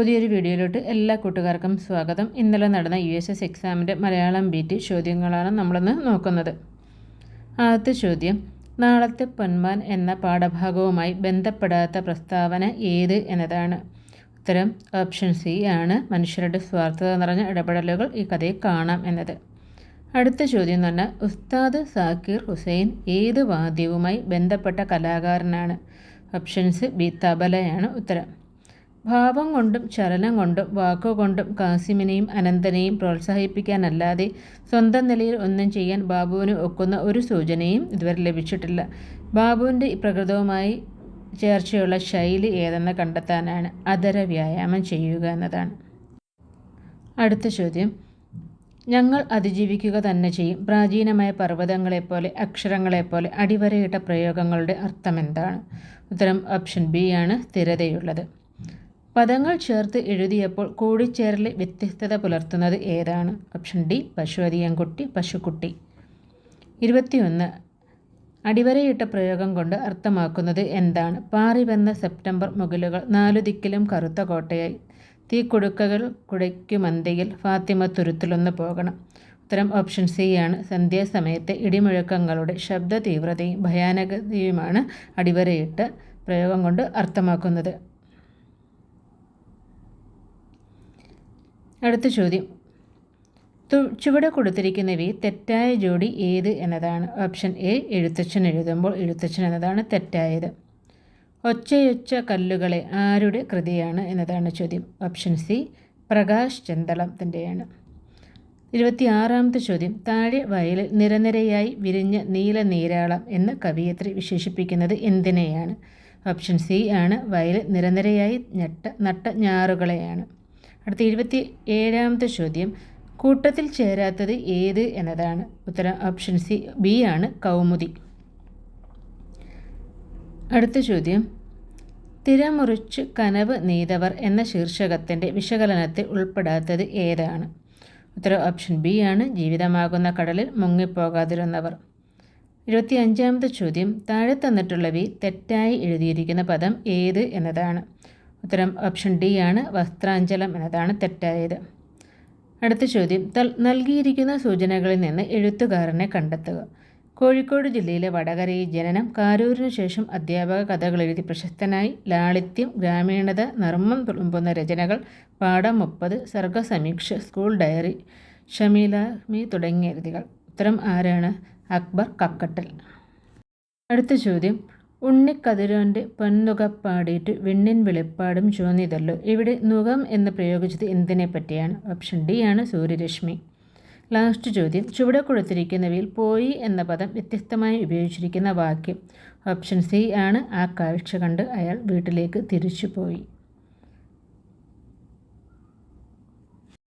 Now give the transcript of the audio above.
പുതിയൊരു വീഡിയോയിലോട്ട് എല്ലാ കൂട്ടുകാർക്കും സ്വാഗതം. ഇന്നലെ നടന്ന യു എസ് എസ് എക്സാമിന്റെ മലയാളം ബീറ്റ് ചോദ്യങ്ങളാണ് നമ്മളിന്ന് നോക്കുന്നത്. ആദ്യത്തെ ചോദ്യം നാളത്തെ പൊന്മാൻ എന്ന പാഠഭാഗവുമായി ബന്ധപ്പെടാത്ത പ്രസ്താവന ഏത് എന്നതാണ്? ഉത്തരം ഓപ്ഷൻ സി ആണ്. മനുഷ്യരുടെ സ്വാർത്ഥത നിറഞ്ഞ ഇടപെടലുകൾ ഈ കഥയിൽ കാണാം എന്നത്. അടുത്ത ചോദ്യം എന്ന് പറഞ്ഞാൽ ഉസ്താദ് സാക്കിർ ഹുസൈൻ ഏത് വാദ്യവുമായി ബന്ധപ്പെട്ട കലാകാരനാണ്? ഓപ്ഷൻസ് ബി തബലയാണ് ഉത്തരം. ഭാവം കൊണ്ടും ചലനം കൊണ്ടും വാക്കുകൊണ്ടും കാസിമിനെയും അനന്തനെയും പ്രോത്സാഹിപ്പിക്കാനല്ലാതെ സ്വന്തം നിലയിൽ ഒന്നും ചെയ്യാൻ ബാബുവിന് ഒക്കുന്ന ഒരു സൂചനയും ഇതുവരെ ലഭിച്ചിട്ടില്ല. ബാബുവിന്റെ പ്രകൃതവുമായി ചേർച്ചയുള്ള ശൈലി ഏതെന്ന് കണ്ടെത്താനാണ് അതര വ്യായാമം ചെയ്യുക എന്നതാണ്. അടുത്ത ചോദ്യം. ഞങ്ങൾ അതിജീവിക്കുക തന്നെ ചെയ്യും. പ്രാചീനമായ പർവതങ്ങളെപ്പോലെ അക്ഷരങ്ങളെപ്പോലെ അടിവരയിട്ട പ്രയോഗങ്ങളുടെ അർത്ഥം എന്താണ് ഉത്തരം ഓപ്ഷൻ ബി ആണ് സ്ഥിരതയുള്ളത്. പദങ്ങൾ ചേർത്ത് എഴുതിയപ്പോൾ കൂടിച്ചേരൽ വ്യത്യസ്തത പുലർത്തുന്നത് ഏതാണ്? ഓപ്ഷൻ ഡി പശുവതിയൻകുട്ടി പശുക്കുട്ടി. ഇരുപത്തിയൊന്ന്. അടിവരയിട്ട പ്രയോഗം കൊണ്ട് അർത്ഥമാക്കുന്നത് എന്താണ്? പാറി വന്ന സെപ്റ്റംബർ മുകിലുകൾ നാലു ദിക്കിലും കറുത്ത കോട്ടയായി. തീക്കൊടുക്കകൾ കുടയ്ക്കുമന്തയിൽ ഫാത്തിമ തുരുത്തിലൊന്ന് പോകണം. ഉത്തരം ഓപ്ഷൻ സി ആണ്. സന്ധ്യാസമയത്തെ ഇടിമുഴക്കങ്ങളുടെ ശബ്ദ തീവ്രതയും ഭയാനകതയുമാണ് അടിവരയിട്ട് പ്രയോഗം കൊണ്ട് അർത്ഥമാക്കുന്നത്. അടുത്ത ചോദ്യം. ചുവടെ കൊടുത്തിരിക്കുന്നവയിൽ തെറ്റായ ജോഡി ഏത് എന്നതാണ്. ഓപ്ഷൻ എ എഴുത്തച്ഛൻ എഴുതുമ്പോൾ എഴുത്തച്ഛൻ എന്നതാണ് തെറ്റായത്. ഒച്ചയൊച്ച കല്ലുകളെ ആരുടെ കൃതിയാണ് എന്നതാണ് ചോദ്യം. ഓപ്ഷൻ സി പ്രകാശ് ചന്ദളത്തിന്റെയാണ് ഇരുപത്തിയാറാമത്തെ ചോദ്യം. താഴെ വയലിൽ നിരനിരയായി വിരിഞ്ഞ നീല നീരാളം എന്ന് കവിയത്രി വിശേഷിപ്പിക്കുന്നത് എന്തിനെയാണ്? ഓപ്ഷൻ സി ആണ്. വയലിൽ നിരനിരയായി ഞെട്ട നട്ട ഞാറുകളെയാണ്. അടുത്ത ഇരുപത്തി ഏഴാമത്തെ ചോദ്യം. കൂട്ടത്തിൽ ചേരാത്തത് ഏത് എന്നതാണ് ഉത്തരം ഓപ്ഷൻ സി ബി ആണ് കൗമുദി. അടുത്ത ചോദ്യം. തിരമുറിച്ച് കനവ് നെയ്തവർ എന്ന ശീർഷകത്തിന്റെ വിശകലനത്തിൽ ഉൾപ്പെടാത്തത് ഏതാണ്? ഉത്തരം ഓപ്ഷൻ ബി ആണ്. ജീവിതമാകുന്ന കടലിൽ മുങ്ങിപ്പോകാതിരുന്നവർ. ഇരുപത്തി അഞ്ചാമത്തെ ചോദ്യം. താഴെ തന്നിട്ടുള്ളവയിൽ തെറ്റായി എഴുതിയിരിക്കുന്ന പദം ഏത് എന്നതാണ്? ഉത്തരം ഓപ്ഷൻ ഡി ആണ്. വസ്ത്രാഞ്ചലം എന്നതാണ് തെറ്റായത്. അടുത്ത ചോദ്യം. നൽകിയിരിക്കുന്ന സൂചനകളിൽ നിന്ന് എഴുത്തുകാരനെ കണ്ടെത്തുക. കോഴിക്കോട് ജില്ലയിലെ വടകരയിൽ ജനനം കാരൂരിനു ശേഷം അധ്യാപക കഥകൾ എഴുതി പ്രശസ്തനായി ലാളിത്യം ഗ്രാമീണത നർമ്മം തുളുമ്പുന്ന രചനകൾ പാഠം മുപ്പത് സർഗസമീക്ഷ സ്കൂൾ ഡയറി ഷമീലാമി തുടങ്ങിയ എഴുതികൾ. ഉത്തരം ആരാണ്? അക്ബർ കക്കട്ടൽ. അടുത്ത ചോദ്യം. ഉണ്ണിക്കതിരോന്റെ പൊന്നുക പാടിയിട്ട് വെണ്ണിൻ വെളിപ്പാടും ചുവന്നിതല്ലോ. ഇവിടെ നുകം എന്ന് പ്രയോഗിച്ചത് എന്തിനെ പറ്റിയാണ് ഓപ്ഷൻ ഡി ആണ് സൂര്യരശ്മി. ലാസ്റ്റ് ചോദ്യം. ചുവടെ കൊടുത്തിരിക്കുന്നവയിൽ പോയി എന്ന പദം വ്യത്യസ്തമായി ഉപയോഗിച്ചിരിക്കുന്ന വാക്യം. ഓപ്ഷൻ സി ആണ് ആ കാഴ്ച കണ്ട് അയാൾ വീട്ടിലേക്ക് തിരിച്ചു പോയി